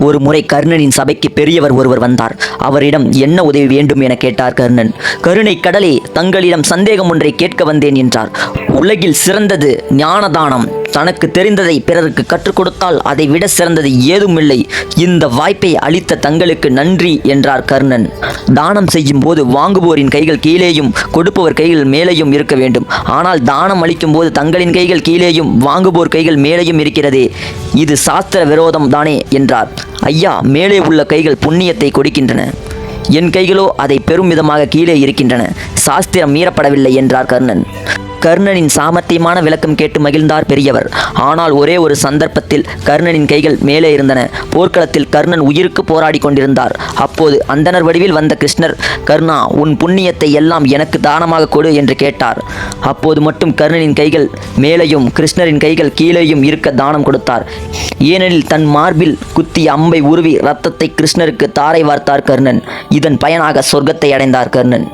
ஒரு முறை கர்ணனின் சபைக்கு பெரியவர் ஒருவர் வந்தார். அவரிடம் என்ன உதவி வேண்டும்? என கேட்டார் கர்ணன். கருணை கடலே தங்களிடம் சந்தேகம் ஒன்றை கேட்க வந்தேன் என்றார். உலகில் சிறந்தது ஞானதானம். தனக்கு தெரிந்ததை பிறருக்கு கற்றுக் கொடுத்தால் அதை விட சிறந்தது ஏதுமில்லை. இந்த வாய்ப்பை அளித்த தங்களுக்கு நன்றி என்றார் கர்ணன். தானம் செய்யும் போது வாங்குவோரின் கைகள் கீழேயும் கொடுப்பவர் கைகள் மேலேயும் இருக்க வேண்டும். ஆனால் தானம் அளிக்கும் போது தங்களின் கைகள் கீழேயும் வாங்குவோர் கைகள் மேலேயும் இருக்கிறதே. இது சாஸ்திர விரோதம் தானே என்றார். ஐயா மேலே உள்ள கைகள் புண்ணியத்தை கொடுக்கின்றன. என் கைகளோ அதை பெரும் விதமாக கீழே இருக்கின்றன. சாஸ்திரம் மீறப்படவில்லை என்றார் கர்ணன். கர்ணனின் சாமர்த்தியமான விளக்கம் கேட்டு மகிழ்ந்தார் பெரியவர். ஆனால் ஒரே ஒரு சந்தர்ப்பத்தில் கர்ணனின் கைகள் மேலே இருந்தன. போர்க்களத்தில் கர்ணன் உயிருக்கு போராடி கொண்டிருந்தார். அப்போது அந்தணர் வடிவில் வந்த கிருஷ்ணர் கர்ணா உன் புண்ணியத்தை எல்லாம் எனக்கு தானமாக கொடு என்று கேட்டார். அப்போது மட்டும் கர்ணனின் கைகள் மேலேயும் கிருஷ்ணரின் கைகள் கீழேயும் இருக்க தானம் கொடுத்தார். ஏனெனில் தன் மார்பில் குத்திய அம்பை உருவி ரத்தத்தை கிருஷ்ணருக்கு தாரை வார்த்தார் கர்ணன். இதன் பயனாக சொர்க்கத்தை அடைந்தார் கர்ணன்.